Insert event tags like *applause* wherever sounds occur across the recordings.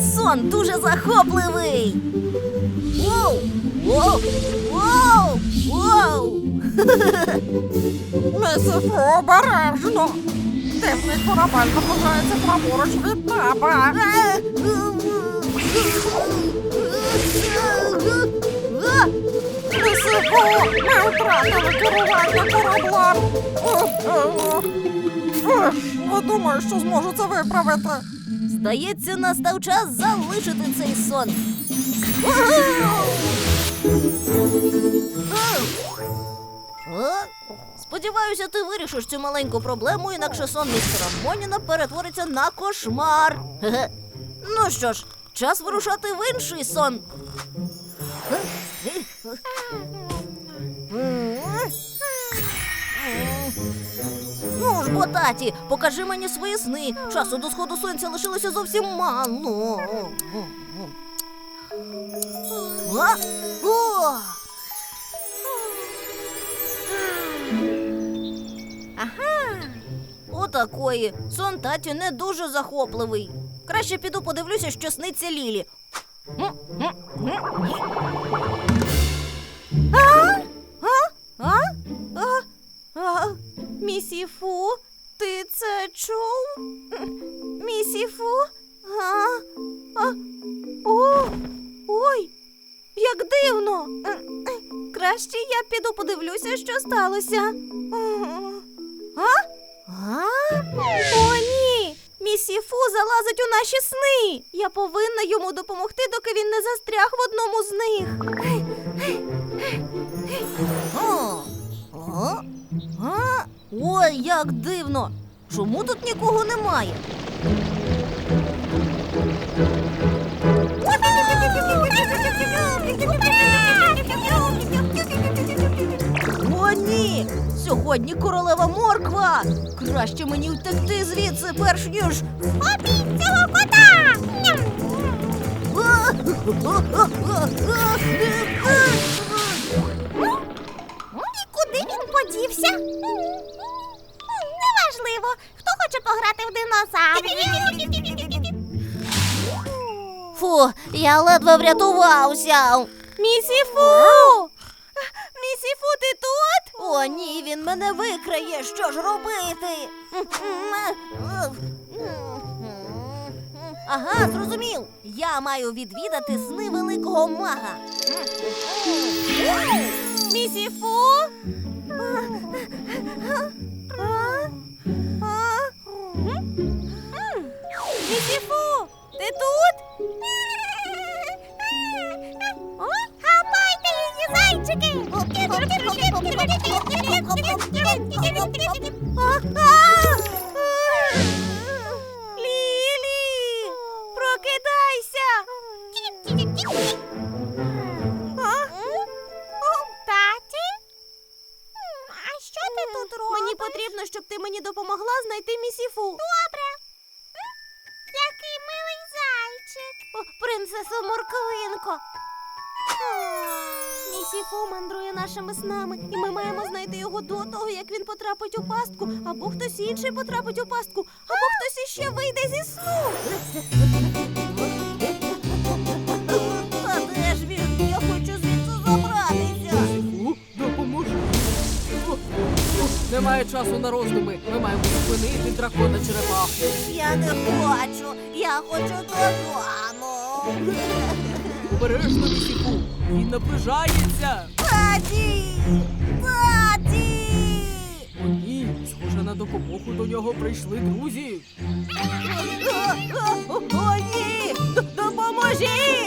сон дуже захопливий. Воу! Воу! Воу! Воу! *laughs* Місіфу, обережно. Темний корабель наближається праворуч від тебе. Місіфу, ми втратили керування кораблем. Ех, Не думаю, що зможу виправити. Здається, настав час залишити цей сон. Сподіваюся, ти вирішиш цю маленьку проблему, інакше сон містера Моніна перетвориться на кошмар. Ну що ж, час вирушати в інший сон. Ну таті, покажи мені свої сни. Часу до сходу сонця лишилося зовсім мало. А? О! Ага. Отакої. Сон таті не дуже захопливий. Краще піду подивлюся, що сниться Лілі. А? Місіфу, ти це чув? Місіфу? А? А? О, ой, як дивно. Краще я піду подивлюся, що сталося. А? А? О, ні! Місіфу залазить у наші сни. Я повинна йому допомогти, доки він не застряг в одному з них. О, о, а? Ой, як дивно! Чому тут нікого немає? О, ні! Сьогодні королева морква! Краще мені втекти звідси, перш ніж. Побіть цього кота! І куди він подівся? Неважливо. Хто хоче пограти в динозаврів? Фу, я ледве врятувався. Місіфу! Місіфу, ти тут? О, ні, він мене викрає. Що ж робити? Ага, зрозумів. Я маю відвідати сни великого мага. Місіфу, тут? Хапайте її, зайчики! Лілі! Прокидайся! Таті? А що ти тут робиш? Мені потрібно, щоб ти мені допомогла принцесо Морквинко. Місіфу мандрує нашими снами, і ми маємо знайти його до того, як він потрапить у пастку, або хтось інший потрапить у пастку, або хтось іще вийде зі сну. Та де ж він? Я хочу звідси забратися. Місіфу, допоможи. Немає часу на роздуми. Ми маємо зупинити дракона черепаху. Я не хочу, я хочу додому. Обережно, місіку. Він наближається. Баді! Баді! О, ні, схоже на допомогу до нього прийшли друзі. О, ні! Допоможіть!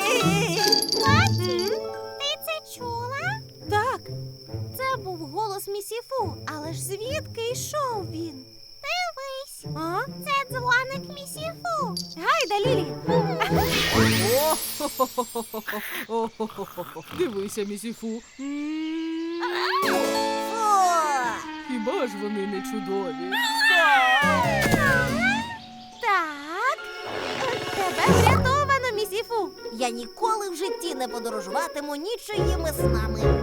дзвоник місіфу. Гайда, Лілі. Дивися, місіфу. Хіба ж вони не чудові? Так. Тебе врятовано, місіфу. Я ніколи в житті не подорожуватиму нічиїми снами.